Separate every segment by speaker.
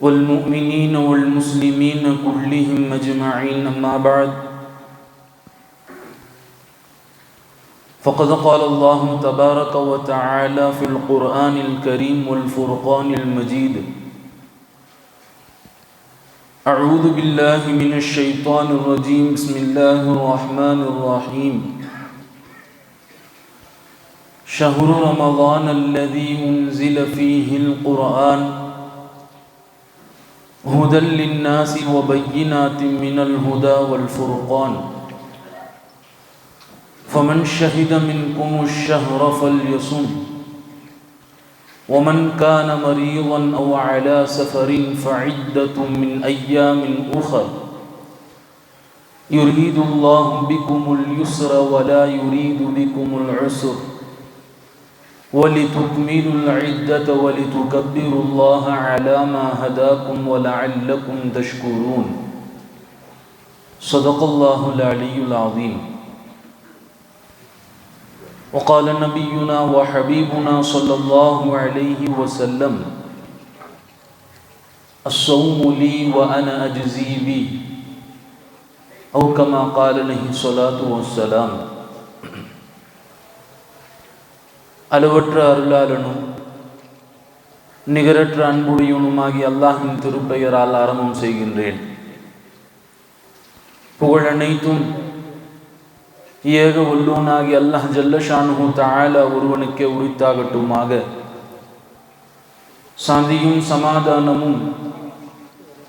Speaker 1: والمؤمنين والمسلمين كلهم أجمعين أما بعد. فقد قال الله تبارك وتعالى في القرآن الكريم والفرقان المجيد أعوذ بالله من الشيطان الرجيم بسم الله الرحمن الرحيم. شهر رمضان الذي أنزل فيه القرآن هدى للناس وبينات من الهدى والفرقان. فمن شهد منكم الشهر فليصم. ومن كان مريضا أو على سفر فعدة من أيام أخر. يريد الله بكم اليسر ولا يريد بكم العسر. ولتكملوا العدة ولتكبروا الله على ما هداكم ولعلكم تشكرون. صدق الله العلي العظيم. وقال نبينا وحبيبنا صلى الله عليه وسلم الصوم لي وأنا أجزي به. أو كما قال عليه الصلاة والسلام அளவற்ற அருளாளனும் நிகரற்ற அன்புடையவனுமாகி அல்லாஹின் திருப்பெயரால் ஆரம்பம் செய்கின்றேன். புகழ் அனைத்தும் ஏக வல்லோனாகி அல்லாஹ் ஜல்லஷானு தாழ ஒருவனுக்கே உரித்தாகட்டுமாக. சாந்தியும் சமாதானமும்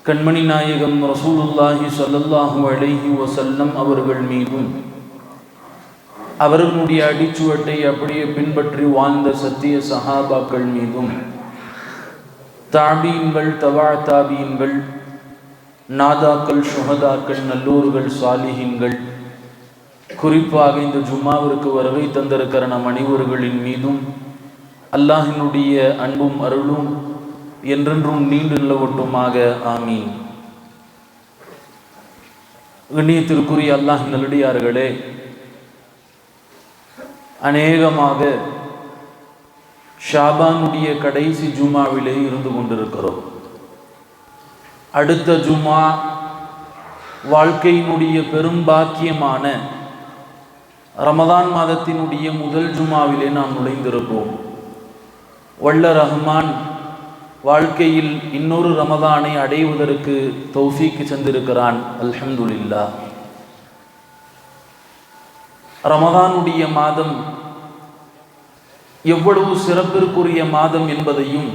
Speaker 1: கண்மணி நாயகம் ரசூலுல்லாஹி சொல்லல்லாஹு அலைஹி வசல்லம் அவர்கள் மீதும் அவர்களுடைய அடிச்சுவட்டை அப்படியே பின்பற்றி வாழ்ந்த சத்திய சஹாபாக்கள் மீதும் தாபீன்கள் தவா தாபீன்கள் நாதாக்கள் சுகதாக்கள் நல்லூர்கள் சாலிஹின்கள் குறிப்பாக இந்த ஜும்மாவிற்கு வருகை தந்திருக்கிற நம் அனைவர்களின் மீதும் அல்லாஹினுடைய அன்பும் அருளும் என்றென்றும் நீண்டு நிலவட்டுமாக. ஆமீன். கண்ணியத்திற்குரிய அல்லாஹ் நல்லடியார்களே அநேகமாக ஷாபானுடைய கடைசி ஜுமாவிலே இருந்து கொண்டிருக்கிறோம். அடுத்த ஜுமா வாழ்க்கையினுடைய பெரும் பாக்கியமான ரமதான் மாதத்தினுடைய முதல் ஜுமாவிலே நாம் நுழைந்திருப்போம். வல்ல ரஹ்மான் வாழ்க்கையில் இன்னொரு ரமதானை அடைவதற்கு தௌஃபிக்கு சென்றிருக்கிறான். அல்ஹம்துலில்லா ரமதானுடைய மாதம் எவ்வளவு சிறப்பிற்குரிய மாதம் என்பதையும்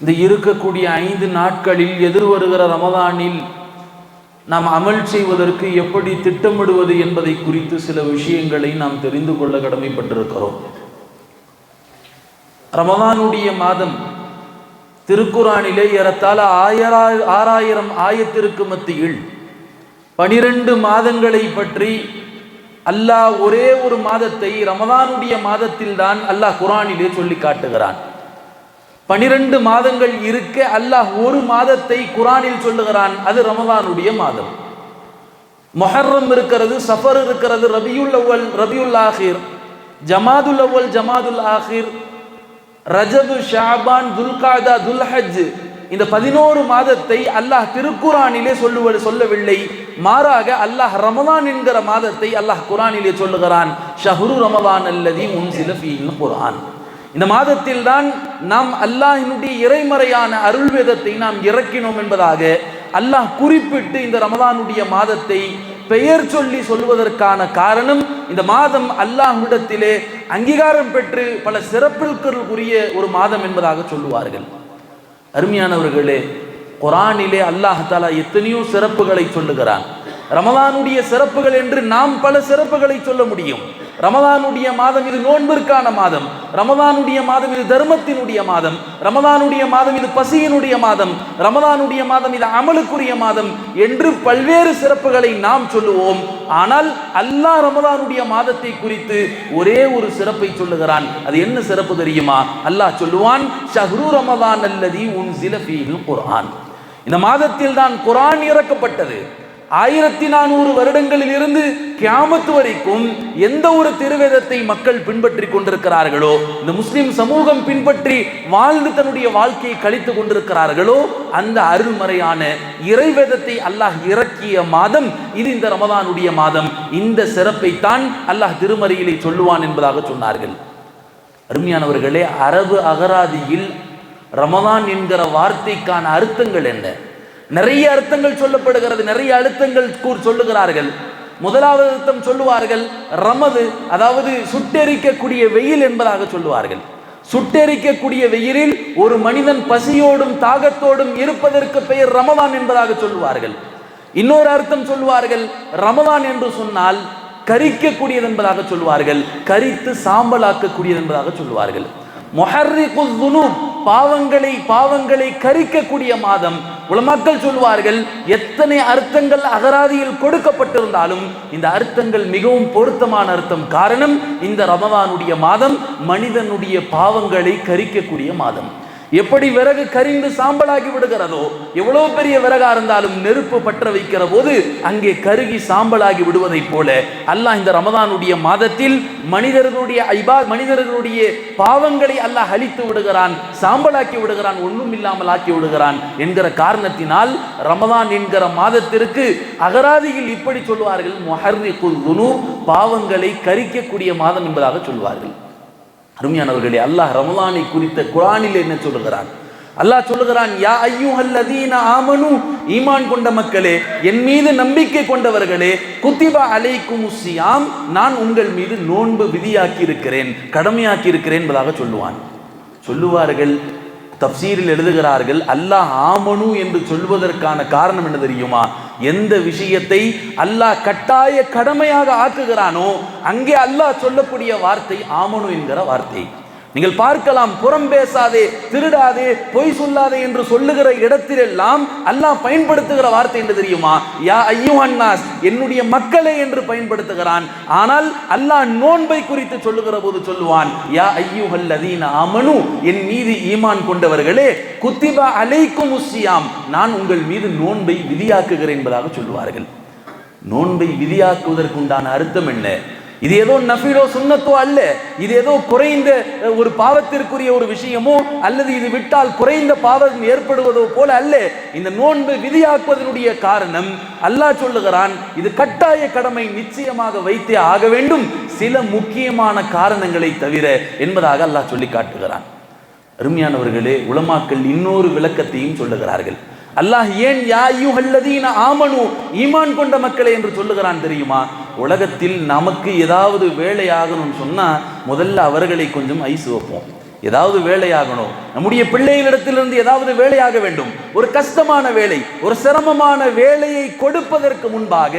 Speaker 1: இந்த இருக்கக்கூடிய ஐந்து நாட்களில் எதிர்வருகிற ரமதானில் நாம் அமல் செய்வதற்கு எப்படி திட்டமிடுவது என்பதை குறித்து சில விஷயங்களை நாம் தெரிந்து கொள்ள கடமைப்பட்டிருக்கிறோம். ரமதானுடைய மாதம் திருக்குறானிலே ஏறத்தாழ ஆயிரா ஆறாயிரம் ஆயத்திற்கு மத்தியில் பனிரெண்டு மாதங்களை பற்றி அல்லாஹ் ஒரே ஒரு மாதத்தை ரமதானுடைய மாதத்தில் தான் அல்லாஹ் குரானிலே சொல்லி காட்டுகிறான். பனிரெண்டு மாதங்கள் இருக்க அல்லாஹ் ஒரு மாதத்தை குரானில் சொல்லுகிறான் அது ரமதானுடைய மாதம். மொஹர்ரம் இருக்கிறது சஃபர் இருக்கிறது ரபியுல் அவ்வல் ரபியுல் ஆஹிர் ஜமாதுல் அவ்வல் ஜமாதுல் ஆஹிர் ரஜபு ஷாபான் துல்காதா துல்ஹஜ் இந்த பதினோரு மாதத்தை அல்லாஹ் திருக்குறானிலே சொல்லுவது சொல்லவில்லை. மாறாக அல்லாஹ் ரமதான் என்கிற மாதத்தை அல்லாஹ் குரானிலே சொல்லுகிறான். ஷஹரு ரமதான் அல்லதி உன் சில குரான் இந்த மாதத்தில் தான் நாம் அல்லாஹினுடைய இறைமறையான அருள் வேதத்தை நாம் இறக்கினோம் என்பதாக அல்லாஹ் குறிப்பிட்டு இந்த ரமதானுடைய மாதத்தை பெயர் சொல்லி சொல்வதற்கான காரணம் இந்த மாதம் அல்லாஹ்விடத்திலே அங்கீகாரம் பெற்று பல சிறப்பிற்குரிய ஒரு மாதம் என்பதாக சொல்லுவார்கள். அருமையானவர்களே குரானிலே அல்லாஹாலா எத்தனையோ சிறப்புகளை சொல்லுகிறான். ரமலானுடைய சிறப்புகள் என்று நாம் பல சிறப்புகளை சொல்ல முடியும். ரமதானுடைய மாதம் இது நோன்பிற்கான மாதம். ரமதானுடைய மாதம் இது தர்மத்தினுடைய மாதம். ரமதானுடைய மாதம் இது பசியினுடைய மாதம். ரமதானுடைய மாதம் இது அமலுக்குரிய மாதம் என்று பல்வேறு சிறப்புகளை நாம் சொல்லுவோம். ஆனால் அல்லாஹ் ரமதானுடைய மாதத்தை குறித்து ஒரே ஒரு சிறப்பை சொல்லுகிறான். அது என்ன சிறப்பு தெரியுமா? அல்லாஹ் சொல்லுவான் ஷஹ்ரு ரமதான் அல்லதி உன் சில குரான் இந்த மாதத்தில் தான் குரான் இறக்கப்பட்டது. ஆயிரத்தி நானூறு வருடங்களில் இருந்து கியாமத்து வரைக்கும் எந்த ஒரு திருவேதத்தை மக்கள் பின்பற்றி கொண்டிருக்கிறார்களோ இந்த முஸ்லிம் சமூகம் பின்பற்றி வாழ்ந்து தன்னுடைய வாழ்க்கையை கழித்து கொண்டிருக்கிறார்களோ அந்த அருள்மறையான இறைவேதத்தை அல்லாஹ் இறக்கிய மாதம் இது இந்த ரமதானுடைய மாதம். இந்த சிறப்பை தான் அல்லாஹ் திருமறையிலே சொல்லுவான் என்பதாக சொன்னார்கள். அருமையானவர்களே அரபு அகராதியில் ரமதான் என்கிற வார்த்தைக்கான அர்த்தங்கள் என்ன? நிறைய அர்த்தங்கள் சொல்லப்படுகிறது நிறைய அழுத்தங்கள் சொல்லுகிறார்கள். முதலாவது அர்த்தம் சொல்லுவார்கள் ரமது அதாவது சுட்டெரிக்கக்கூடிய வெயில் என்பதாக சொல்லுவார்கள். சுட்டெரிக்கக்கூடிய வெயிலில் ஒரு மனிதன் பசியோடும் தாகத்தோடும் இருப்பதற்கு பெயர் ரமவான் என்பதாக சொல்லுவார்கள். இன்னொரு அர்த்தம் சொல்லுவார்கள் ரமவான் என்று சொன்னால் கரிக்கக்கூடியது என்பதாக சொல்லுவார்கள் கரித்து சாம்பலாக்கக்கூடியது என்பதாக சொல்லுவார்கள். மொஹர்ரி பாவங்களை பாவங்களை கரிக்கக்கூடிய மாதம் உலமாக்கள் சொல்வார்கள் எத்தனை அர்த்தங்கள் அகராதியில் கொடுக்கப்பட்டிருந்தாலும் இந்த அர்த்தங்கள் மிகவும் பொருத்தமான அர்த்தம். காரணம் இந்த ரமவானுடைய மாதம் மனிதனுடைய பாவங்களை கரிக்கக்கூடிய மாதம். எப்படி விறகு கரிந்து சாம்பலாகி விடுகிறதோ எவ்வளவு பெரிய விறகா இருந்தாலும் நெருப்பு பற்ற வைக்கிற போது அங்கே கருகி சாம்பலாகி விடுவதைப் போல அல்லாஹ் இந்த ரமதானுடைய மாதத்தில் மனிதர்களுடைய ஐபா மனிதர்களுடைய பாவங்களை அல்லாஹ் அழித்து விடுகிறான் சாம்பலாக்கி விடுகிறான் ஒன்றும் இல்லாமல் ஆக்கி விடுகிறான் என்கிற காரணத்தினால் ரமதான் என்கிற மாதத்திற்கு அகராதியில் இப்படி சொல்வார்கள் மொஹர்ரி குல் பாவங்களை கரிக்கக்கூடிய மாதம் என்பதாக சொல்வார்கள். அருமையானவர்களே அல்லாஹ் ரமலானை குறித்த குரானில் என்ன சொல்லுகிறான்? அல்லாஹ் சொல்லுகிறான் யா ஐயுஹல்லதீன ஆமனு ஈமான் கொண்ட மக்களே என் மீது நம்பிக்கை கொண்டவர்களே குத்திபா அலைக்கும் சியாம் நான் உங்கள் மீது நோன்பு விதியாக்கி இருக்கிறேன் கடமையாக்கி இருக்கிறேன் என்பதாக சொல்லுவான். சொல்லுவார்கள் தப்சீரில் எழுதுகிறார்கள் அல்லாஹ் ஆமனு என்று சொல்வதற்கான காரணம் என்ன தெரியுமா? எந்த விஷயத்தை அல்லாஹ் கட்டாய கடமையாக ஆக்குகிறானோ அங்கே அல்லாஹ் சொல்லக்கூடிய வார்த்தை ஆமனு என்கிற வார்த்தை. நீங்கள் பார்க்கலாம் புறம் பேசாதே திருடாதே பொய் சொல்லாதே என்று சொல்லுகிற இடத்திலெல்லாம் அல்லாஹ் பயன்படுத்துகிற வார்த்தை என்று தெரியுமா? யா ஐயோ அண்ணாஸ் என்னுடைய மக்களே என்று பயன்படுத்துகிறான். ஆனால் அல்லாஹ் நோன்பை குறித்து சொல்லுகிற போது சொல்லுவான் யா ஐயோ அல்லதீன அமனு என் மீது ஈமான் கொண்டவர்களே குத்திபா அலைக்கும் உசியாம் நான் உங்கள் மீது நோன்பை விதியாக்குகிறேன் என்பதாக சொல்லுவார்கள். நோன்பை விதியாக்குவதற்குண்டான அர்த்தம் என்ன? இது ஏதோ நஃபிலோ சுண்ணத்தோ அல்ல. இது ஏதோ குறைந்த ஒரு பாவத்திற்குரிய ஒரு விஷயமோ அல்லது இது விட்டால் குறைந்த பாவம் ஏற்படுவதோ போல அல்ல. இந்த நோன்பு விதியாக்குவதனுடைய காரணம் அல்லாஹ் சொல்லுகிறான் இது கட்டாய கடமை நிச்சயமாக வைத்தே ஆக வேண்டும். சில முக்கியமான காரணங்களை தவிர என்பதாக அல்லாஹ் சொல்லி காட்டுகிறான். அருமையானவர்களே உலமாக்கள் இன்னொரு விளக்கத்தையும் சொல்லுகிறார்கள். அல்லாஹ் ஏன் யா யூஹல்லதீன ஆமனு ஈமான் கொண்ட மக்களை என்று சொல்லுகிறான் தெரியுமா? உலகத்தில் நமக்கு ஏதாவது வேலை ஆகணும்னு சொன்னால் முதல்ல அவர்களை கொஞ்சம் ஐஸ் வைப்போம். ஏதாவது வேலையாகணும். நம்முடைய பிள்ளைகளிடத்திலிருந்து ஏதாவது வேலையாக வேண்டும். ஒரு கஷ்டமான வேலை ஒரு சிரமமான வேலையை கொடுப்பதற்கு முன்பாக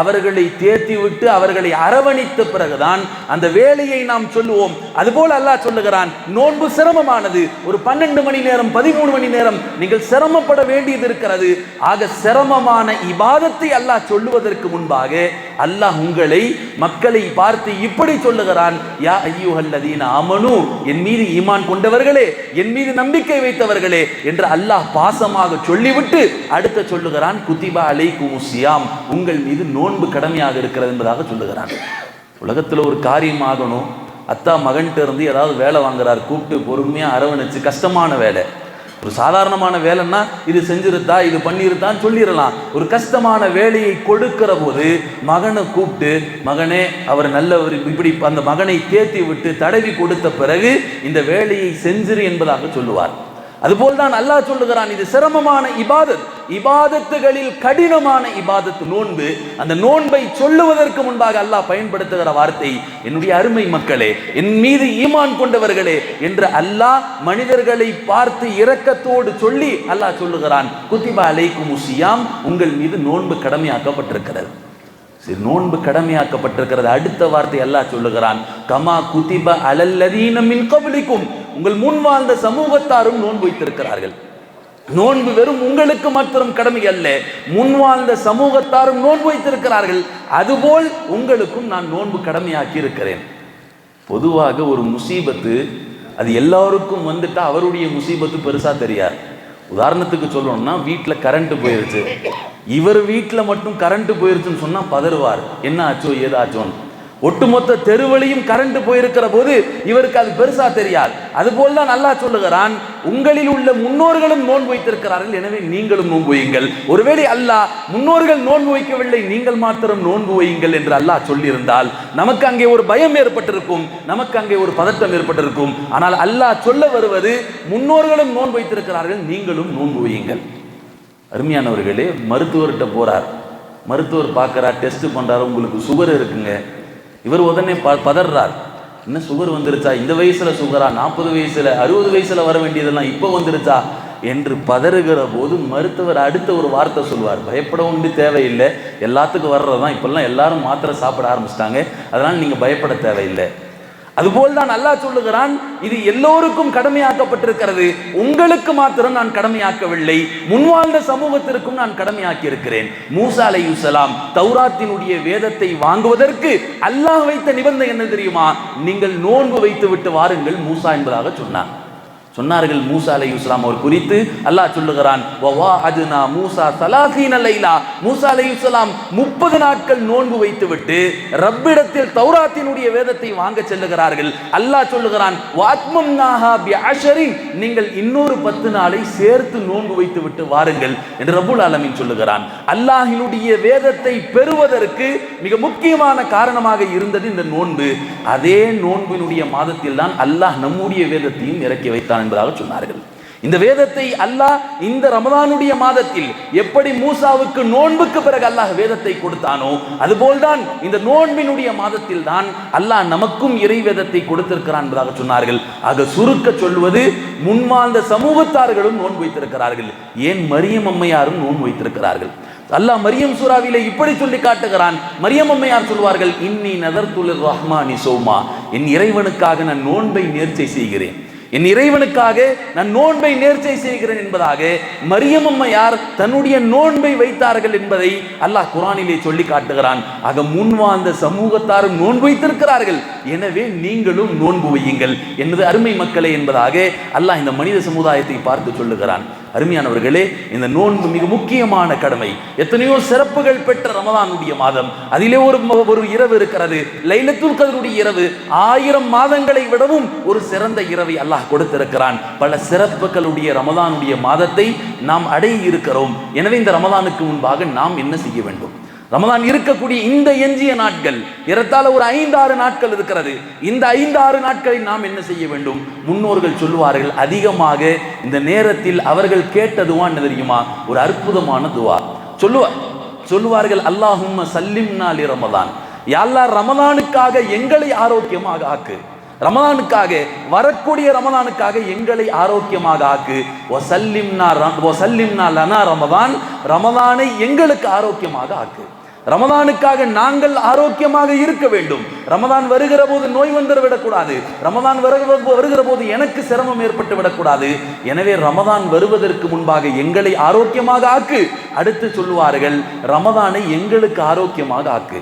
Speaker 1: அவர்களை தேர்த்தி விட்டு அவர்களை அரவணைத்த பிறகுதான் அந்த வேலையை நாம் சொல்லுவோம். அதுபோல் அல்லாஹ் சொல்லுகிறான் நோன்பு சிரமமானது. ஒரு பன்னெண்டு மணி நேரம் பதிமூணு மணி நேரம் நீங்கள் சிரமப்பட வேண்டியது இருக்கிறது. ஆக சிரமமான இபாதத்தை அல்லாஹ் சொல்லுவதற்கு முன்பாக அல்லாஹ் உங்களை மக்களை பார்த்து இப்படி சொல்லுகிறான் யா ஐயூஹல்லதீன அமனு என் மீது ஈமான் கொண்டவர்களே என் மீது நம்பிக்கை வைத்தவர்களே என்று அல்லாஹ் பாசமாக சொல்லிவிட்டு அடுத்த சொல்லுகிறான் குத்திபா அலை குமுசியாம் உங்கள் மீது நோன்பு கடமையாக இருக்கிறது என்பதாக சொல்லுகிறான். உலகத்தில் ஒரு காரியம் ஆகணும். அத்தா மகன்கிட்ட இருந்து ஏதாவது வேலை வாங்குறார் கூப்பிட்டு பொறுமையாக அரவணைச்சு கஷ்டமான வேலை. ஒரு சாதாரணமான வேலைன்னா இது செஞ்சிருத்தா இது பண்ணிருத்தான்னு சொல்லிடலாம். ஒரு கஷ்டமான வேலையை கொடுக்கிற போது மகனை கூப்பிட்டு மகனே அவர் நல்லவர் இப்படி அந்த மகனை தேத்தி விட்டு தடவி கொடுத்த பிறகு இந்த வேலையை செஞ்சிரு என்பதாக சொல்லுவார். அதுபோல் தான் அல்லாஹ் சொல்லுகிறான் இது சிரமமான இபாதத். இபாதத்துகளில் கடினமான இபாதத்து நோன்பு. அந்த நோன்பை சொல்லுவதற்கு முன்பாக அல்லாஹ் பயன்படுத்துகிற வார்த்தை என்னுடைய அருமை மக்களே என் மீது ஈமான் கொண்டவர்களே என்று அல்லாஹ் மனிதர்களை பார்த்து இரக்கத்தோடு சொல்லி அல்லாஹ் சொல்லுகிறான் குத்திபா அலைக்கும் உசியாம் உங்கள் மீது நோன்பு கடமையாக்கப்பட்டிருக்கிறது. சரி நோன்பு கடமையாக்கப்பட்டிருக்கிறது. அடுத்த வார்த்தை அல்லாஹ் சொல்லுகிறான் கமா குதிப அலல்லதீனமின் கபலிக்கும். உங்கள் முன் வாழ்ந்த சமூகத்தாரும் நோன்பு வைத்திருக்கிறார்கள். நோன்பு வெறும் உங்களுக்கு மாத்திரம் கடமை அல்ல முன் வாழ்ந்த சமூகத்தாரும் நோன்பு வைத்திருக்கிறார்கள். அதுபோல் உங்களுக்கும் நான் நோன்பு கடமையாக்கி இருக்கிறேன். பொதுவாக ஒரு முசீபத்து அது எல்லாருக்கும் வந்துட்டா அவருடைய முசீபத்து பெருசா தெரியாது. உதாரணத்துக்கு சொல்லணும்னா வீட்டில் கரண்ட் போயிருச்சு. இவர் வீட்டில் மட்டும் கரண்ட் போயிருச்சுன்னு சொன்னால் பதறுவார். என்ன ஆச்சோ ஏதாச்சோன்னு. ஒட்டுமொத்த தெருவழியும் கரண்ட் போயிருக்கிற போது இவருக்கு அது பெருசா தெரியாது. அதுபோல் தான் நல்லா சொல்லுகிறான் உங்களில் உள்ள முன்னோர்களும் நோன்பு வைத்திருக்கிறார்கள் எனவே நீங்களும் நோன்பு வையுங்கள். ஒருவேளை அல்லாஹ் முன்னோர்கள் நோன்பு வைக்கவில்லை நீங்கள் மாத்திரம் நோன்பு வையுங்கள் என்று அல்லாஹ் சொல்லியிருந்தால் நமக்கு அங்கே ஒரு பயம் ஏற்பட்டிருக்கும் நமக்கு அங்கே ஒரு பதட்டம் ஏற்பட்டிருக்கும். ஆனால் அல்லாஹ் சொல்ல வருவது முன்னோர்களும் நோன்பு வைத்திருக்கிறார்கள் நீங்களும் நோன்பு வையுங்கள். அருமையானவர்களே மருத்துவர்கிட்ட போறார். மருத்துவர் பார்க்கறா டெஸ்ட் பண்றாரு உங்களுக்கு சுகர் இருக்குங்க. இவர் உடனே ப பதறார். என்ன சுகர் வந்துருச்சா? இந்த வயசுல சுகரா? நாற்பது வயசுல அறுபது வயசுல வர வேண்டியதெல்லாம் இப்போ வந்துருச்சா? என்று பதறுகிற போது மருத்துவர் அடுத்த ஒரு வார்த்தை சொல்வார் பயப்பட உண்டு தேவையில்லை. எல்லாத்துக்கும் வர்றதுதான். இப்பெல்லாம் எல்லாரும் மாத்திரை சாப்பிட ஆரம்பிச்சிட்டாங்க. அதனால நீங்க பயப்பட தேவையில்லை. அதுபோல் தான் அல்லாஹ் சொல்லுகிறான் இது எல்லோருக்கும் கடமையாக்கப்பட்டிருக்கிறது. உங்களுக்கு மாத்திரம் நான் கடமையாக்கவில்லை. முன்வாழ்ந்த சமூகத்திற்கும் நான் கடமையாக்கி இருக்கிறேன் மூசா அலையுசலாம் தௌராத்தினுடைய வேதத்தை வாங்குவதற்கு அல்லாஹ் வைத்த நிபந்தனை என்ன தெரியுமா? நீங்கள் நோன்பு வைத்து விட்டு வாருங்கள் மூசா என்பதாக சொன்னார் சொன்னார்கள் மூசா அலை இஸ்லாம் அவர் குறித்து. அல்லாஹ் சொல்லுகிறான் மூசா சலாசீன் லைலா. மூசா அலை இஸ்லாம் முப்பது நாட்கள் நோன்பு வைத்துவிட்டு ரப்பிடத்தில் தௌராத்தினுடைய வேதத்தை வாங்க செல்லுகிறார்கள். அல்லாஹ் சொல்லுகிறான் வாத்மம் நாஹா பி நீங்கள் இன்னொரு பத்து நாளை சேர்த்து நோன்பு வைத்து விட்டு வாருங்கள் என்று ரபுல் ஆலமின் சொல்லுகிறான். அல்லாஹினுடைய வேதத்தை பெறுவதற்கு மிக முக்கியமான காரணமாக இருந்தது இந்த நோன்பு. அதே நோன்பினுடைய மாதத்தில் தான் அல்லாஹ் நம்முடைய வேதத்தையும் இறக்கி வைத்தான். என்பதாக சொன்னார்கள். இந்த வேதத்தை அல்லாஹ் இந்த ரமதானுடைய மாதத்தில் எப்படி மூசாவுக்கு நோன்புக்கு பிறகு அல்லாஹ் வேதத்தை கொடுத்தானோ அதுபோல்தான் இந்த நோன்பினுடைய மாதத்தில் தான் அல்லாஹ் நமக்கும் இறை வேதத்தை கொடுத்திருக்கிறான் என்பதாக சொன்னார்கள். ஆக சுருக்க சொல்வது முன்வாழ்ந்த சமூகத்தார்களும் நோன்பு வைத்திருக்கிறார்கள். ஏன் மரியம் அம்மையாரும் நோன்பு வைத்திருக்கிறார்கள்? அல்லாஹ் மரியம் சூறாவிலே இப்படி சொல்லி காட்டுகிறான். மரியம் அம்மையார் சொல்வார்கள் இன்னி நதர்துலிர் ரஹ்மானி சோமா. என் இறைவனுக்காக நான் நோன்பை நேர்ச்சை செய்கிறேன். என் இறைவனுக்காக நான் நோன்பை நேர்ச்சை செய்கிறேன் என்பதாக மரியம் அம்மையார் தன்னுடைய நோன்பை வைத்தார்கள் என்பதை அல்லாஹ் குரானிலே சொல்லி காட்டுகிறான். ஆக முன் வாழ்ந்த சமூகத்தாரும் நோன்பு வைத்திருக்கிறார்கள். எனவே நீங்களும் நோன்பு வையுங்கள். என்பது அருமை மக்களே என்பதாக அல்லாஹ் இந்த மனித சமுதாயத்தை பார்த்து சொல்லுகிறான். அருமையானவர்களே இந்த நோன்பு மிக முக்கியமான கடமை. எத்தனையோ சிறப்புகள் பெற்ற ரமதானுடைய மாதம். அதிலே ஒரு ஒரு இரவு இருக்கிறது. லைலத்துல் கதருடைய இரவு. ஆயிரம் மாதங்களை விடவும் ஒரு சிறந்த இரவை அல்லாஹ் கொடுத்திருக்கிறான். பல சிறப்புகளுடைய ரமதானுடைய மாதத்தை நாம் அடைய இருக்கிறோம் எனவே இந்த ரமதானுக்கு முன்பாக நாம் என்ன செய்ய வேண்டும்? ரமதான் இருக்கக்கூடிய இந்த எஞ்சிய நாட்கள் ஏறத்தாழ ஒரு ஐந்து ஆறு நாட்கள் இருக்கிறது. இந்த ஐந்து ஆறு நாட்களில் நாம் என்ன செய்ய வேண்டும்? முன்னோர்கள் சொல்லுவார்கள் அதிகமாக இந்த நேரத்தில் அவர்கள் கேட்டதுவா என்ன தெரியுமா? ஒரு அற்புதமான துவா. சொல்லுவார் சொல்லுவார்கள் அல்லாஹும் சல்லிம் நாளி ரமதான் யாழ்லா ரமதானுக்காக எங்களை ஆரோக்கியமாக ஆக்கு. ரமதானுக்காக வரக்கூடிய ரமதானுக்காக எங்களை ஆரோக்கியமாக ஆக்கு. ஒசல்லிம்னா ஒசல்லிம்னா லனா ரமதான் ரமதானை எங்களுக்கு ஆரோக்கியமாக ஆக்கு. ரமதானுக்காக நாங்கள் ஆரோக்கியமாக இருக்க வேண்டும். ரமதான் வருகிற போது நோய் வந்துட விடக்கூடாது. ரமதான் வருகிற வருகிற போது எனக்கு சிரமம் ஏற்பட்டு விடக்கூடாது. எனவே ரமதான் வருவதற்கு முன்பாக எங்களை ஆரோக்கியமாக ஆக்கு. அடுத்து சொல்லுவார்கள் ரமதானை எங்களுக்கு ஆரோக்கியமாக ஆக்கு.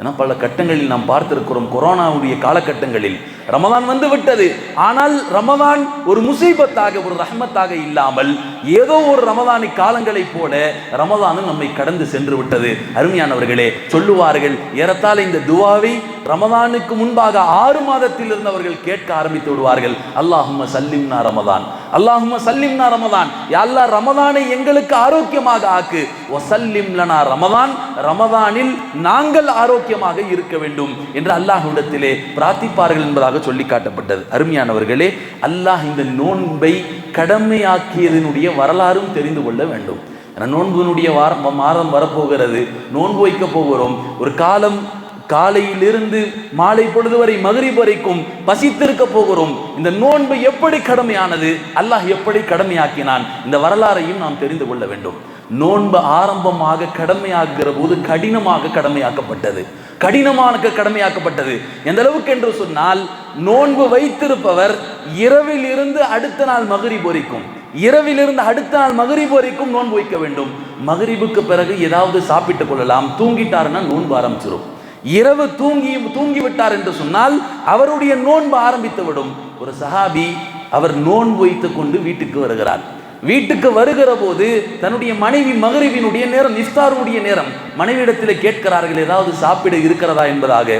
Speaker 1: ஏன்னா பல கட்டங்களில் நாம் பார்த்திருக்கிறோம் கொரோனாவுடைய காலகட்டங்களில். ரமதான் வந்து விட்டது. ஆனால் ரமதான் ஒரு முசீபத்தாக ஒரு ரஹமத்தாக இல்லாமல் ஏதோ ஒரு ரமதானி காலங்களைப் போல ரமதானும் நம்மை கடந்து சென்று விட்டது. அருமையானவர்களே சொல்லுவார்கள் ஏறத்தால் இந்த துவாவை ரமதானுக்கு முன்பாக ஆறு மாதத்தில் இருந்தவர்கள் கேட்க ஆரம்பித்து விடுவார்கள். அல்லாஹும் சல்லிம்னா ரமதான். அல்லாஹும சல்லிம்னா ரமதான். யாழ்லா ரமதானை எங்களுக்கு ஆரோக்கியமாக ஆக்கு. ஓ சல்லிம்லனா ரமதான். ரமதானில் நாங்கள் ஆரோக்கியமாக இருக்க வேண்டும் என்று அல்லாஹ்விடத்திலே பிரார்த்திப்பார்கள் என்பதாக சொல்லி காட்டப்பட்டது. அருமையானவர்களே அல்லாஹ் இந்த நோன்பை கடமையாக்கியதனுடைய வரலாறும் தெரிந்து கொள்ள வேண்டும். ஏன்னா நோன்புனுடைய வாரம் மாதம் வரப்போகிறது. நோன்பு வைக்க போகிறோம். ஒரு காலம் காலையிலிருந்து மாலை பொழுது வரை மகரிப் வரைக்கும் பசித்திருக்க போகிறோம். இந்த நோன்பு எப்படி கடமையானது? அல்லாஹ் எப்படி கடமையாக்கினான்? இந்த வரலாறையும் நாம் தெரிந்து கொள்ள வேண்டும். நோன்பு ஆரம்பமாக கடமையாக்குகிற போது கடினமாக கடமையாக்கப்பட்டது. கடினமான கடமையாக்கப்பட்டது. எந்த அளவுக்கு என்று சொன்னால் நோன்பு வைத்திருப்பவர் இரவில் இருந்து அடுத்த நாள் மகிரி பொறிக்கும் இரவில் இருந்து அடுத்த நாள் மகிரி வரைக்கும் நோன்பு வைக்க வேண்டும். மகிரிபுக்கு பிறகு ஏதாவது சாப்பிட்டுக் கொள்ளலாம். தூங்கிட்டாருன்னா நோன்பு ஆரம்பிச்சிடும் இரவு தூங்கி தூங்கி விட்டார் என்று சொன்னால் அவருடைய நோன்பு ஆரம்பித்து விடும் ஒரு சஹாபி அவர் நோன்பு வைத்துக் கொண்டு வீட்டுக்கு வருகிறார். வீட்டுக்கு வருகிற போது தன்னுடைய மனைவி மகரிவினுடைய நேரம் இஃப்தாருடைய நேரம். மனைவியிடத்தில் கேட்கிறார்கள் ஏதாவது சாப்பிட இருக்கிறதா என்பதாக.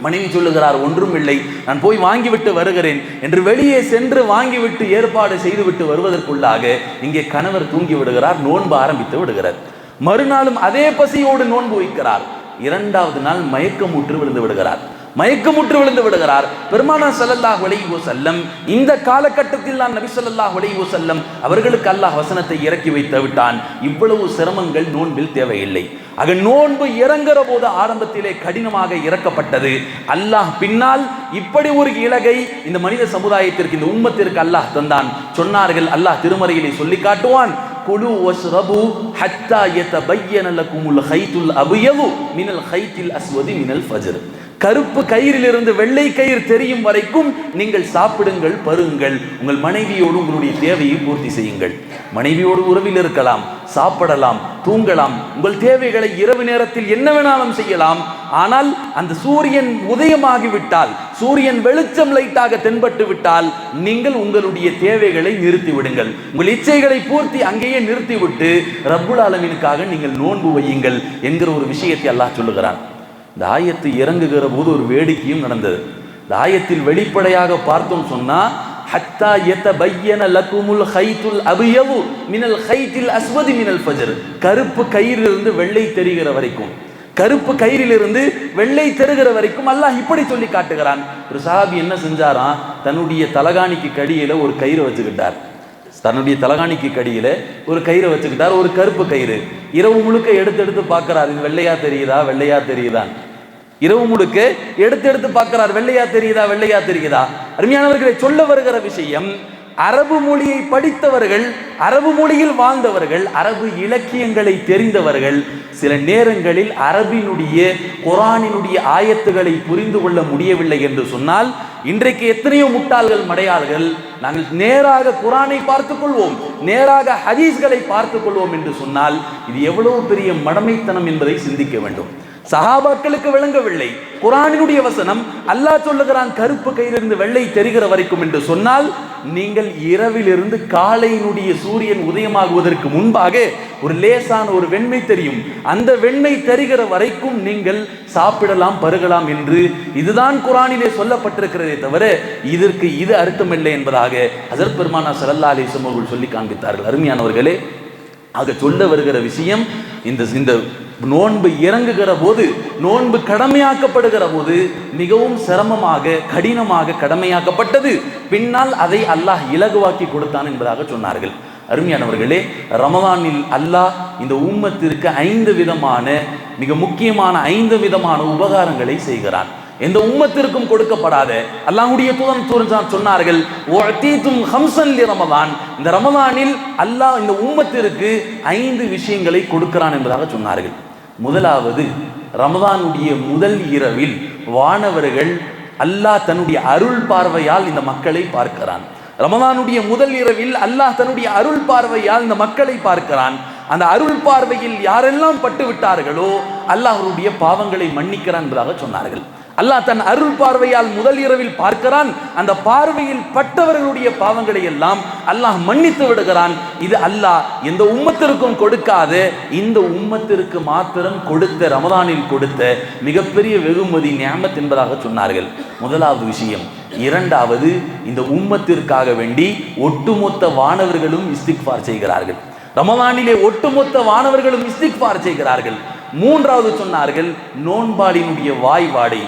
Speaker 1: மனைவி சொல்லுகிறார் ஒன்றும் இல்லை நான் போய் வாங்கிவிட்டு வருகிறேன். என்று வெளியே சென்று வாங்கிவிட்டு ஏற்பாடு செய்துவிட்டு வருவதற்குள்ளாக இங்கே கணவர் தூங்கி விடுகிறார் நோன்பு ஆரம்பித்து விடுகிறார். மறுநாளும் அதே பசியோடு நோன்பு வைக்கிறார். இரண்டாவது நாள் மயக்கமுற்று விழுந்து விடுகிறார். மயக்கமுற்று விழுந்து விடுகிறார். பெருமானா சல்லல்லாஹ் வலைஹி செல்லம் இந்த காலகட்டத்தில் நான் நபி சொல்லல்லாஹ் அலைஹி செல்லம் அவர்களுக்கு அல்லாஹ் வசனத்தை இறக்கி வைத்து விட்டான். இவ்வளவு சிரமங்கள் நோன்பில் தேவையில்லை. ஆக நோன்பு இறங்குற போது ஆரம்பத்திலே கடினமாக இறக்கப்பட்டது. அல்லாஹ் பின்னால் இப்படி ஒரு இலகை இந்த மனித சமுதாயத்திற்கு இந்த உம்மத்திற்கு அல்லாஹ் தந்தான். சொன்னார்கள் அல்லாஹ் திருமறையிலே சொல்லி காட்டுவான். குழு வஸ்ரபு ஹத்தா யதபய்யன லகுமுல் ஹைத்துல் அபியது மினல் ஹைத்தில் அஸ்வதி மினல் ஃபஜர் கருப்பு கயிறிலிருந்து வெள்ளை கயிறு தெரியும் வரைக்கும் நீங்கள் சாப்பிடுங்கள் பருங்கள் உங்கள் மனைவியோடு உங்களுடைய தேவையை பூர்த்தி செய்யுங்கள். மனைவியோடு உறவில் இருக்கலாம். சாப்பிடலாம் தூங்கலாம். உங்கள் தேவைகளை இரவு நேரத்தில் என்ன வேணாலும் செய்யலாம். ஆனால் அந்த சூரியன் உதயமாகிவிட்டால் சூரியன் வெளிச்சம் லைட்டாக தென்பட்டு விட்டால் நீங்கள் உங்களுடைய தேவைகளை நிறுத்தி விடுங்கள் உங்கள் இச்சைகளை பூர்த்தி அங்கேயே நிறுத்திவிட்டு ரப்புல் ஆலமினுக்காக நீங்கள் நோன்பு வையுங்கள் என்கிற ஒரு விஷயத்தை அல்லாஹ் சொல்லுகிறான். இந்த ஆயத்து இறங்குகிற போது ஒரு வேடிக்கையும் நடந்தது. இந்த ஆயத்தில் வெளிப்படையாக பார்த்தோம் சொன்னா ஹத்தா எத்த பையன லக்குமுல் ஹைத்துல் அபியவு மினல் ஹைத்தில் அஸ்வதி மினல் ஃபஜர் கருப்பு கயிறிலிருந்து வெள்ளை தெரிகிற வரைக்கும். கருப்பு கயிறிலிருந்து வெள்ளை தெருகிற வரைக்கும் அல்லாஹ் இப்படி சொல்லி காட்டுகிறான். ஒரு சஹாபி என்ன செஞ்சாராம்? தன்னுடைய தலகாணிக்கு கடியில ஒரு கயிறு வச்சுக்கிட்டார். தன்னுடைய தலகாணிக்கு கடியில ஒரு கயிறை வச்சுக்கிட்டார். ஒரு கருப்பு கயிறு. இரவு முழுக்க எடுத்து எடுத்து பார்க்கிறார். இது வெள்ளையா தெரியுதா? வெள்ளையா தெரியுதா? இரவு முழுக்க எடுத்து எடுத்து பார்க்கிறார். வெள்ளையா தெரியுதா? வெள்ளையா தெரியுதா? அருமையானவர்களை சொல்ல வருகிற விஷயம் அரபு மொழியை படித்தவர்கள் அரபு மொழியில் வாழ்ந்தவர்கள் அரபு இலக்கியங்களை தெரிந்தவர்கள் சில நேரங்களில் அரபினுடைய குரானினுடைய ஆயத்துகளை புரிந்து கொள்ள முடியவில்லை என்று சொன்னால் இன்றைக்கு எத்தனையோ முட்டாள்கள் மடையாள்கள் நாங்கள் நேராக குரானை பார்த்துக் கொள்வோம் நேராக ஹதீஸ்களை பார்த்துக் கொள்வோம் என்று சொன்னால் இது எவ்வளவு பெரிய மடமைத்தனம் என்பதை சிந்திக்க வேண்டும். சகாபாக்களுக்கு விளங்கவில்லை. குரானினுடைய வசனம் அல்லாஹ் சொல்லுகிறான் கருப்பு கையிலிருந்து வெள்ளை தெரிகிற வரைக்கும் என்று சொன்னால் நீங்கள் இரவிலிருந்து காலையினுடைய சூரியன் உதயமாகுவதற்கு முன்பாக ஒரு லேசான ஒரு வெண்மை தெரியும். அந்த வெண்மை தெரிகிற வரைக்கும் நீங்கள் சாப்பிடலாம் பருகலாம் என்று இதுதான் குரானிலே சொல்லப்பட்டிருக்கிறதே தவிர இதற்கு இது அர்த்தமில்லை என்பதாக ஹசரத் பெருமானா சல்லா அலிசம் அவர்கள் சொல்லி காண்பித்தார்கள். அருமையானவர்களே ஆக சொல்ல வருகிற விஷயம் இந்த இந்த நோன்பு இறங்குகிற போது நோன்பு கடமையாக்கப்படுகிற போது மிகவும் சிரமமாக கடினமாக கடமையாக்கப்பட்டது. பின்னால் அதை அல்லாஹ் இலகுவாக்கி கொடுத்தான் என்பதாக சொன்னார்கள். அருமையானவர்களே ரமதானில் அல்லாஹ் இந்த உம்மத்திற்கு ஐந்து விதமான மிக முக்கியமான ஐந்து விதமான உபகாரங்களை செய்கிறான். எந்த உம்மத்திற்கும் கொடுக்கப்படாத அல்லாஹுடைய தூதன் தூரன் சொன்னார்கள் ரமதான் இந்த ரமதானில் அல்லாஹ் இந்த உம்மத்திற்கு ஐந்து விஷயங்களை கொடுக்கிறான் என்பதாக சொன்னார்கள். முதலாவது ரமதானுடைய முதல் இரவில் வானவர்கள் அல்லாஹ் தன்னுடைய அருள் பார்வையால் இந்த மக்களை பார்க்கிறான். ரமதானுடைய முதல் இரவில் அல்லாஹ் தன்னுடைய அருள் பார்வையால் இந்த மக்களை பார்க்கிறான். அந்த அருள் பார்வையில் யாரெல்லாம் பட்டு விட்டார்களோ அல்லாஹருடைய பாவங்களை மன்னிக்கிறான் என்பதாக சொன்னார்கள். அல்லாஹ் தன் அருள் பார்வையால் முதல் இரவில் பார்க்கிறான். அந்த பார்வையில் பட்டவர்களுடைய பாவங்களை எல்லாம் அல்லாஹ் மன்னித்து விடுகிறான். இது அல்லாஹ் எந்த உம்மத்திற்கும் கொடுக்காத. இந்த உம்மத்திற்கு மாத்திரம் கொடுத்த ரமதானில் கொடுத்த மிகப்பெரிய வெகுமதி ஞாபத் என்பதாக சொன்னார்கள். முதலாவது விஷயம் இரண்டாவது இந்த உம்மத்திற்காக வேண்டி ஒட்டுமொத்த வானவர்களும் இஸ்திக்பார் செய்கிறார்கள். ரமதானிலே ஒட்டுமொத்த வானவர்களும் இஸ்திக்பார் செய்கிறார்கள். மூன்றாவது சொன்னார்கள் நோன்பாளினுடைய வாய் வாடை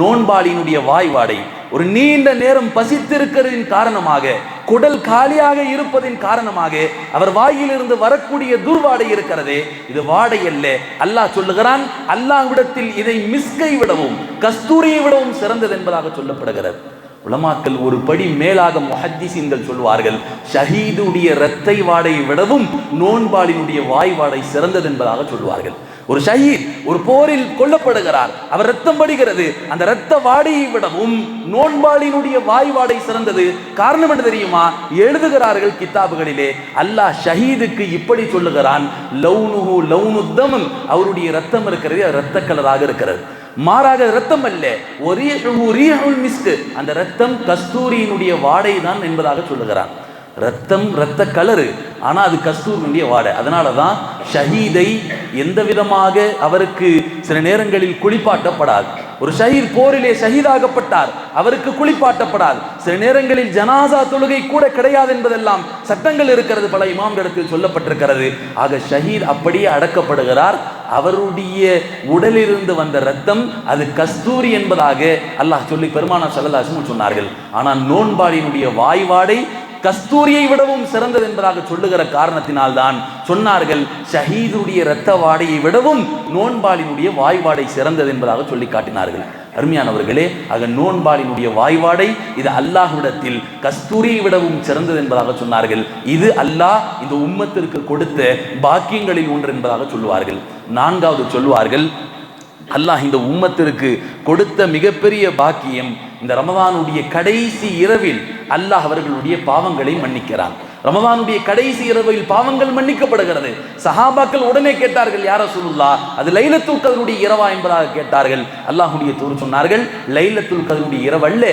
Speaker 1: நோன்பாளினுடைய வாய் வாடை ஒரு நீண்ட நேரம் பசித்திருக்கிறதின் காரணமாக குடல் காலியாக இருப்பதின் காரணமாக அவர் வாயிலிருந்து வரக்கூடிய துர்வாடை இருக்கிறதே இது வாடை அல்ல. அல்லாஹ் சொல்லுகிறான் அல்லாஹ்விடத்தில் இதை மிஸ்கை விடவும் கஸ்தூரியை விடவும் சிறந்தது என்பதாக சொல்லப்படுகிறது. உலமாக்கள் ஒரு படி மேலாக முஹத்திசீன்கள் சொல்வார்கள் ஷஹீதுடைய இரத்தை வாடை விடவும் நோன்பாளினுடைய வாய் வாடை சிறந்தது என்பதாக சொல்வார்கள் ஒரு ஷஹீத் ஒரு போரில் கொல்லப்படுகிறார் அவர் ரத்தம் படுகிறது அந்த இரத்த வாடையை விடவும் நோன்பாளினுடைய வாய் வாடை சிறந்தது. காரணம் என்ன தெரியுமா? எழுதுகிறார்கள் கித்தாபுகளிலே அல்லாஹ் ஷஹீதுக்கு இப்படி சொல்லுகிறான் லவுனுஹு லவுனுத்தமன் அவருடைய ரத்தம் இருக்கிறது ரத்த இரத்த கலராக இருக்கிறது. மாறாக ரத்தம் அல்ல. ஒரே மிஸ்கு. அந்த ரத்தம் கஸ்தூரியினுடைய வாடை தான் என்பதாக சொல்லுகிறான். ரத்தம் ரத்த கலரு. ஆனா அது கஸ்தூரினுடைய வாடை. அதனால தான் ஷஹீதை எந்த விதமாக அவருக்கு சில நேரங்களில் குளிப்பாட்டப்படாது. ஒரு ஷஹீத் போரிலே ஷஹீதாகப்பட்டார். அவருக்கு குளிப்பாட்டப்படாது. சில நேரங்களில் ஜனாசா தொழுகை கூட கிடையாது என்பதெல்லாம் சட்டங்கள் இருக்கிறது பல இமாம்களிடத்தில் சொல்லப்பட்டிருக்கிறது. ஆக ஷஹீத் அப்படியே அடக்கப்படுகிறார். அவருடைய உடலிலிருந்து வந்த ரத்தம் அது கஸ்தூரி என்பதாக அல்லாஹ் சொல்லி பெருமானா சல்லல்லாஹும் சொன்னார்கள். ஆனால் நோன்பாடியினுடைய வாய்வாடை கஸ்தூரியை விடவும் சிறந்தது என்பதாக சொல்லுகிற காரணத்தினால்தான் சொன்னார்கள் ஷஹீதுடைய இரத்த வாடையை விடவும் நோன்பாளினுடைய வாய்வாடை சிறந்தது என்பதாக சொல்லி காட்டினார்கள். அருமையானவர்களே ஆக நோன்பாளினுடைய வாய்வாடை இது அல்லாஹ்விடத்தில் கஸ்தூரியை விடவும் சிறந்தது என்பதாக சொன்னார்கள். இது அல்லாஹ் இந்த உம்மத்திற்கு கொடுத்த பாக்கியங்களில் ஒன்று என்பதாக சொல்லுவார்கள். நான்காவது சொல்வார்கள் அல்லாஹ் இந்த உம்மத்திற்கு கொடுத்த மிகப்பெரிய பாக்கியம் இந்த ரமதானுடைய கடைசி இரவில் அல்லாஹ் அவர்களுடைய பாவங்களை மன்னிக்கிறான். ரமதானுடைய கடைசி இரவில் பாவங்கள் மன்னிக்கப்படுகிறது. சஹாபாக்கள் உடனே கேட்டார்கள் யார சொல்லுல்லா அது லைலத்துல் கதனுடைய இரவா என்பதாக கேட்டார்கள். அல்லாஹுடைய தூர் சொன்னார்கள் லைலத்துல் கதனுடைய இரவல்ல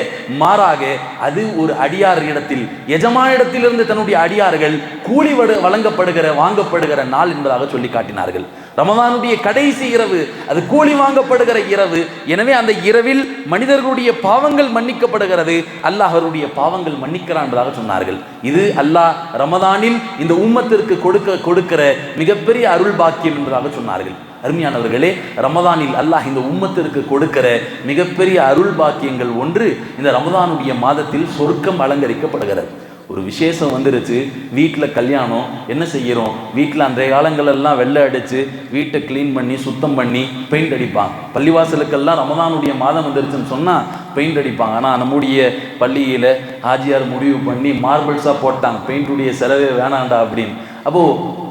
Speaker 1: மாறாக அது ஒரு அடியார் இடத்தில் எஜமானிடத்திலிருந்து தன்னுடைய அடியார்கள் கூலி வழங்கப்படுகிற வாங்கப்படுகிற நாள் என்பதாக சொல்லி காட்டினார்கள். ரமதானுடைய கடைசி இரவு அது கூலி வாங்கப்படுகிற இரவு. எனவே அந்த இரவில் மனிதர்களுடைய பாவங்கள் மன்னிக்கப்படுகிறது. அல்லாஹ் அவருடைய பாவங்கள் மன்னிக்கிறான் என்பதாக சொன்னார்கள். இது அல்லாஹ் ரமதானில் இந்த உம்மத்திற்கு கொடுக்க கொடுக்கிற மிகப்பெரிய அருள் பாக்கியம் என்பதாக சொன்னார்கள். அருமையானவர்களே ரமதானில் அல்லாஹ் இந்த உம்மத்திற்கு கொடுக்கிற மிகப்பெரிய அருள் பாக்கியங்கள் ஒன்று இந்த ரமதானுடைய மாதத்தில் சொர்க்கம் அலங்கரிக்கப்படுகிறது. ஒரு விசேஷம் வந்துருச்சு. வீட்டில் கல்யாணம். என்ன செய்கிறோம் வீட்டில் அன்றைய காலங்களெல்லாம் வெள்ளை அடித்து வீட்டை க்ளீன் பண்ணி சுத்தம் பண்ணி பெயிண்ட் அடிப்பாங்க. பள்ளிவாசலுக்கெல்லாம் ரமதானுடைய மாதம் வந்துருச்சுன்னு சொன்னால் பெயிண்ட் அடிப்பாங்க. ஆனால் நம்முடைய பள்ளியில் ஆஜியார் முடிவு பண்ணி மார்பிள்ஸாக போட்டாங்க. பெயிண்டுடைய செலவே வேணாண்டா அப்படின்னு. அப்போ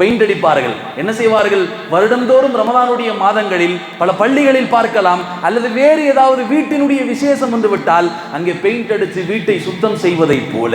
Speaker 1: பெயிண்ட் அடிப்பார்கள். என்ன செய்வார்கள்? வருடந்தோறும் ரமதானுடைய மாதங்களில் பல பள்ளிகளில் பார்க்கலாம் அல்லது வேறு ஏதாவது வீட்டினுடைய விசேஷம் வந்து விட்டால் அங்கே பெயிண்ட் அடித்து வீட்டை சுத்தம் செய்வதைப் போல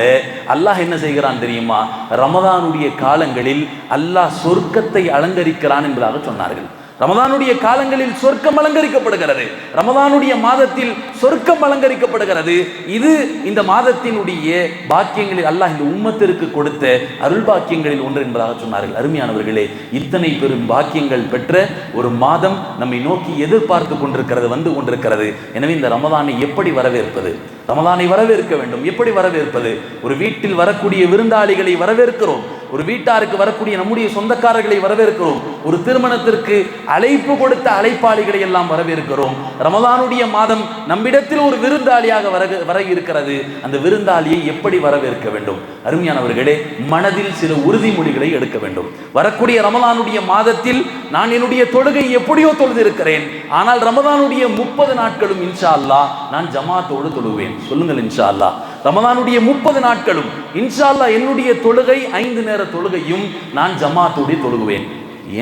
Speaker 1: அல்லாஹ் என்ன செய்கிறான் தெரியுமா? ரமதானுடைய காலங்களில் அல்லாஹ் சொர்க்கத்தை அலங்கரிக்கிறான் என்பதாக சொன்னார்கள். ரமதானுடைய காலங்களில் சொர்க்கம் அலங்கரிக்கப்படுகிறது. ரமதானுடைய மாதத்தில் சொர்க்கம் அலங்கரிக்கப்படுகிறது. இது இந்த மாதத்தினுடைய பாக்கியங்களில் அல்லாஹ் இந்த உம்மத்திற்கு கொடுத்த அருள் பாக்கியங்களில் ஒன்று என்பதாக சொன்னார்கள். அருமையானவர்களே இத்தனை பெரும் பாக்கியங்கள் பெற்ற ஒரு மாதம் நம்மை நோக்கி எதிர்பார்த்து கொண்டிருக்கிறது வந்து கொண்டிருக்கிறது. எனவே இந்த ரமதானை எப்படி வரவேற்பது? ரமதானை வரவேற்க வேண்டும். எப்படி வரவேற்பது? ஒரு வீட்டில் வரக்கூடிய விருந்தாளிகளை வரவேற்கிறோம். ஒரு வீட்டாருக்கு வரக்கூடிய நம்முடைய சொந்தக்காரர்களை வரவேற்கிறோம். ஒரு திருமணத்திற்கு அழைப்பு கொடுத்த அழைப்பாளிகளை எல்லாம் வரவேற்கிறோம். ரமதானுடைய மாதம் நம்மிடத்தில் ஒரு விருந்தாளியாக வர வர இருக்கிறது. அந்த விருந்தாளியை எப்படி வரவேற்க வேண்டும்? அருமையானவர்களே மனதில் சில உறுதிமொழிகளை எடுக்க வேண்டும். வரக்கூடிய ரமதானுடைய மாதத்தில் நான் என்னுடைய தொழுகை எப்படியோ தொழுதிருக்கிறேன். ஆனால் ரமதானுடைய முப்பது நாட்களும் இன்ஷா அல்லா நான் ஜமாத்தோடு தொழுவேன். சொல்லுங்கள் இன்ஷா அல்லா ரமதானுடைய முப்பது நாட்களும் இன்ஷால்லா என்னுடைய தொழுகை ஐந்து நேர தொழுகையும் நான் ஜமாத்துடைய தொழுகுவேன்.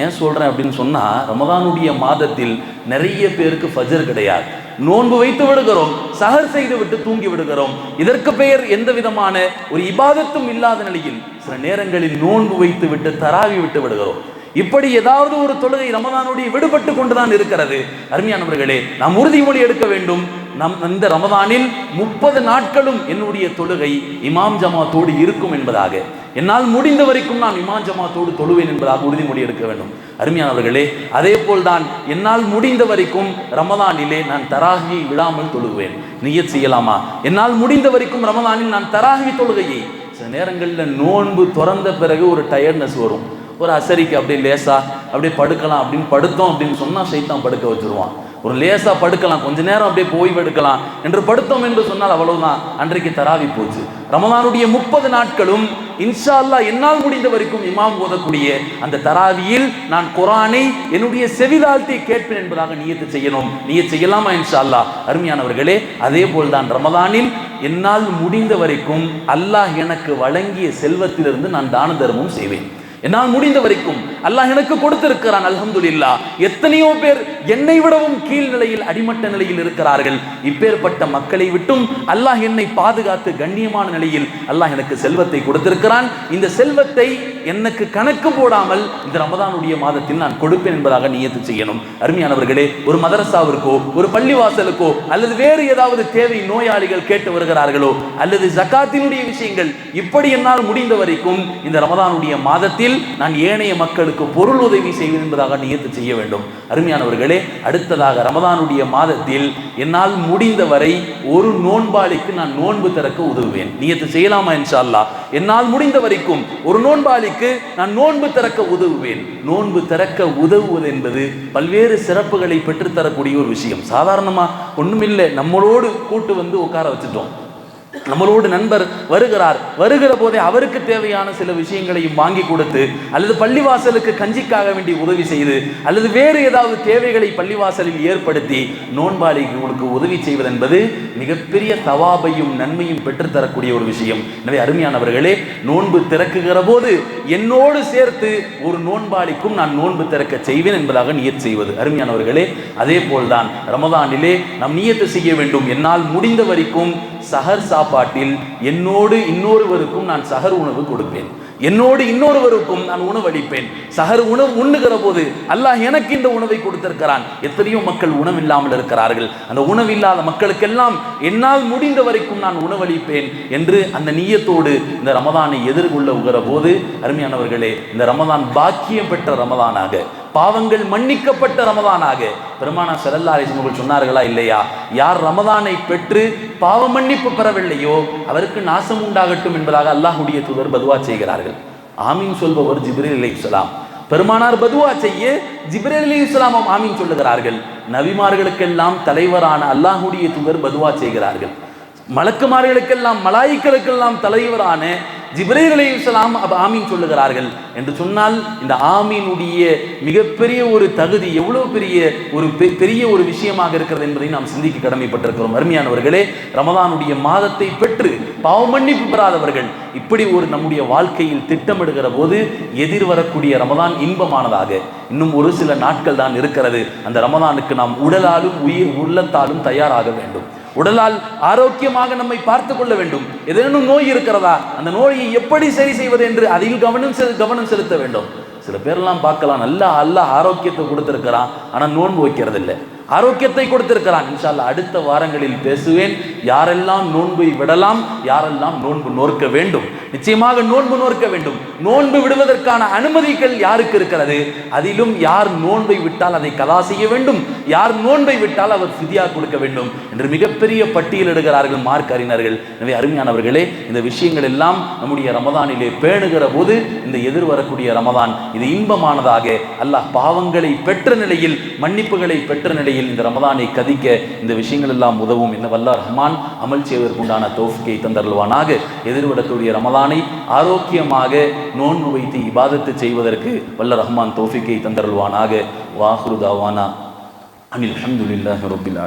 Speaker 1: ஏன் சொல்றேன் அப்படின்னு சொன்னா ரமதானுடைய மாதத்தில் நிறைய பேருக்கு ஃபஜர் கிடையாது. நோன்பு வைத்து விடுகிறோம் சஹர் செய்து விட்டு தூங்கி விடுகிறோம். இதற்கு பெயர் எந்த விதமான ஒரு இபாதத்தும் இல்லாத நிலையில் சில நேரங்களில் நோன்பு வைத்து விட்டு தராவி விட்டு விடுகிறோம். இப்படி ஏதாவது ஒரு தொழுகை ரமதானுடைய விடுபட்டு கொண்டுதான் இருக்கிறது. அருமையானவர்களே நாம் உறுதிமொழி எடுக்க வேண்டும். நம் இந்த ரமதானில் முப்பது நாட்களும் என்னுடைய தொழுகை இமாம் ஜமாத்தோடு இருக்கும் என்பதாக. என்னால் முடிந்த வரைக்கும் நான் இமாம் ஜமாத்தோடு தொழுவேன் என்பதாக உறுதிமொழி எடுக்க வேண்டும். அருமையானவர்களே அதே போல்தான் என்னால் முடிந்த வரைக்கும் ரமதானிலே நான் தராகியை விடாமல் தொழுவேன். நியத் செய்யலாமா? என்னால் முடிந்த வரைக்கும் ரமதானில் நான் தராகி தொழுகையை. சில நேரங்களில் நோன்பு திறந்த பிறகு ஒரு டயர்ட்னஸ் வரும். ஒரு அசரிக்கு அப்படியே லேசா அப்படியே படுக்கலாம் அப்படின்னு படுத்தோம் அப்படின்னு சொன்னால் சைத்தான் படுக்க வச்சிருவான். ஒரு லேசா படுக்கலாம் கொஞ்ச நேரம் அப்படியே போய் எடுக்கலாம் என்று படுத்தோம் என்று சொன்னால் அவ்வளவுதான். அன்றைக்கு தராவி போச்சு. ரமதானுடைய முப்பது நாட்களும் இன்ஷா அல்லா என்னால் முடிந்த வரைக்கும் இமாம் ஓதக்கூடிய அந்த தராவியில் நான் குரானை என்னுடைய செவிதாழ்த்தி கேட்பேன் என்பதாக நீயத்து செய்யணும். நீய செய்யலாமா இன்ஷா அல்லா அருமையானவர்களே அதே போல்தான் ரமதானில் என்னால் முடிந்த வரைக்கும் அல்லாஹ் எனக்கு வழங்கிய செல்வத்திலிருந்து நான் தான தர்மம் செய்வேன். என்னால் முடிந்த வரைக்கும் அல்லாஹ் எனக்கு கொடுத்திருக்கிறான் அல்ஹம்துலில்லா எத்தனையோ பேர் என்னை விடவும் கீழ்நிலையில் அடிமட்ட நிலையில் இருக்கிறார்கள். இப்பேற்பட்ட மக்களை விட்டும் அல்லாஹ் என்னை பாதுகாத்து கண்ணியமான நிலையில் அல்லாஹ் எனக்கு செல்வத்தை கொடுத்திருக்கிறான். இந்த செல்வத்தை எனக்கு கணக்கு போடாமல் இந்த ரமதானுடைய மாதத்தில் நான் கொடுப்பேன் என்பதாக நியத்து செய்யணும். அருமையானவர்களே ஒரு மதரசாவிற்கோ ஒரு பள்ளிவாசலுக்கோ அல்லது வேறு ஏதாவது தேவை நோயாளிகள் கேட்டு வருகிறார்களோ அல்லது ஜக்காத்தினுடைய விஷயங்கள் இப்படி என்னால் முடிந்த வரைக்கும் இந்த ரமதானுடைய மாதத்தில் நான் ஏனைய மக்களுக்கு பொருள் உதவி செய்வேன் என்பதாக நியத்து செய்ய வேண்டும். அருமையானவர்களே அடுத்ததாக ரமதானுடைய மாதத்தில் என்னால் முடிந்தவரை ஒரு நோன்பாளிக்கு நான் நோன்பு திறக்க உதவுவேன். நியத்து செய்யலாமா இன்ஷா என்னால் முடிந்த வரைக்கும் ஒரு நோன்பாளிக்கு நான் நோன்பு திறக்க உதவுவேன். நோன்பு திறக்க உதவுவது என்பது பல்வேறு சிறப்புகளை பெற்றுத்தரக்கூடிய ஒரு விஷயம். சாதாரணமாக ஒன்றுமில்லை நம்மளோடு கூட்டு வந்து உட்கார வச்சுட்டோம். நம்மளோடு நண்பர் வருகிறார். வருகிற போதே அவருக்கு தேவையான சில விஷயங்களையும் வாங்கி கொடுத்து அல்லது பள்ளிவாசலுக்கு கஞ்சிக்காக வேண்டி உதவி செய்து அல்லது வேறு ஏதாவது தேவைகளை பள்ளிவாசலில் ஏற்படுத்தி நோன்பாளிகளுக்கு உதவி செய்வது என்பது மிகப்பெரிய தவாபையும் நன்மையும் பெற்றுத்தரக்கூடிய ஒரு விஷயம். எனவே அருமையானவர்களே நோன்பு திறக்குகிற போது என்னோடு சேர்த்து ஒரு நோன்பாளிக்கும் நான் நோன்பு திறக்க செய்வேன் என்பதாக நியத் செய்வது. அருமையானவர்களே அதே போல்தான் ரமதானிலே நாம் நியத்து செய்ய வேண்டும். என்னால் முடிந்த வரைக்கும் சஹர் சாப்பாட்டில் என்னோடு இன்னொருவருக்கும் நான் சஹர் உணவு கொடுப்பேன். என்னோடு இன்னொருவருக்கும் நான் உணவளிப்பேன் சஹர் உணவு உண்ணுகிற போது அல்லாஹ் எனக்கு இந்த உணவை கொடுத்திருக்கிறான். எத்தனையோ மக்கள் உணவில்லாமல் இருக்கிறார்கள். அந்த உணவில்லாத மக்களுக்கெல்லாம் என்னால் முடிந்த வரைக்கும் நான் உணவளிப்பேன் என்று அந்த நீயத்தோடு இந்த ரமதானை எதிர்கொள்ள உகிற போது அருமையானவர்களே இந்த ரமதான் பாக்கியம் பெற்ற ரமதானாக பாவங்கள் மன்னிக்கப்பட்ட ரமதானாக. பெருமானா செல்லல்லா அலிஸ்மர்கள் சொன்னார்களா இல்லையா? யார் ரமதானை பெற்று பாவ மன்னிப்பு பெறவில்லையோ அவருக்கு நாசம் உண்டாகட்டும் என்பதாக அல்லாஹுடைய தூதர் பதுவா செய்கிறார்கள். ஆமீன் சொல்பவர் ஜிப்ரேல் அலி இஸ்லாம் பெருமானார் பதுவா செய்ய ஜிப்ரேல் அலி இஸ்லாமும் ஆமீன் சொல்லுகிறார்கள். நபிமார்களுக்கெல்லாம் தலைவரான அல்லாஹுடைய தூதர் பதுவா செய்கிறார்கள். மலக்குமார்களுக்கெல்லாம் மலாய்க்களுக்கெல்லாம் தலைவரான ஜிப்ரேல் அலி இஸ்லாம் ஆமீன் சொல்லுகிறார்கள் என்று சொன்னால் இந்த ஆமீனுடைய மிகப்பெரிய ஒரு தகுதி எவ்வளவு பெரிய ஒரு பெ- பெரிய ஒரு விஷயமாக இருக்கிறது என்பதை நாம் சிந்திக்க கடமைப்பட்டிருக்கிறோம். அருமையானவர்களே ரமதானுடைய மாதத்தை பெற்று பாவமன்னிப்பு பெறாதவர்கள் இப்படி ஒரு நம்முடைய வாழ்க்கையில் திட்டமிடுகிற போது எதிர்வரக்கூடிய ரமதான் இன்பமானதாக. இன்னும் ஒரு சில நாட்கள் தான் இருக்கிறது. அந்த ரமதானுக்கு நாம் உடலாலும் உயிர் உள்ளத்தாலும் தயாராக வேண்டும். உடலால் ஆரோக்கியமாக நம்மை பார்த்து கொள்ள வேண்டும். ஏதேனும் நோய் இருக்கிறதா? அந்த நோயை எப்படி சரி செய்வது என்று அதில் கவனம் செலு- கவனம் செலுத்த வேண்டும். சில பேர்லாம் பார்க்கலாம் நல்லா அல்ல ஆரோக்கியத்தை கொடுத்துருக்கிறான் ஆனால் நோன்பு வைக்கிறது இல்லை ஆரோக்கியத்தை கொடுத்திருக்கிறான். இன்ஷால்லா அடுத்த வாரங்களில் பேசுவேன். யாரெல்லாம் நோன்பை விடலாம் யாரெல்லாம் நோன்பு நோற்க வேண்டும்? நிச்சயமாக நோன்பு நோற்க வேண்டும். நோன்பு விடுவதற்கான அனுமதிகள் யாருக்கு இருக்கிறது? அதிலும் யார் நோன்பை விட்டால் அதை கதா செய்ய வேண்டும்? யார் நோன்பை விட்டால் அவர் ஃபிதியா கொடுக்க வேண்டும்? என்று மிகப்பெரிய பட்டியலிடுகிறார்கள் மார்க் அறிஞர்கள். எனவே அருமையானவர்களே இந்த விஷயங்கள் எல்லாம் நம்முடைய ரமதானிலே பேணுகிற போது இந்த எதிர்வரக்கூடிய ரமதான் இது இன்பமானதாக. அல்லாஹ் பாவங்களை பெற்ற நிலையில் மன்னிப்புகளை பெற்ற நிலையில் இந்த ரமதானை கதிக்க இந்த விஷயங்கள் எல்லாம் உதவும். என்ன வல்ல ரஹ்மான் அமல் செய்வதற்குண்டான தோஃபிக்கை தந்தருள்வானாக. எதிர்விடக்கூடிய ரமதானை ஆரோக்கியமாக நோன்பு வைத்து இபாதத்து செய்வதற்கு வல்ல ரஹ்மான் தோஃபிக்கை தந்தருள்வானாக. வாஹுருதாவானா அனில் அஹமதுல்லாஹ் ரப்பில்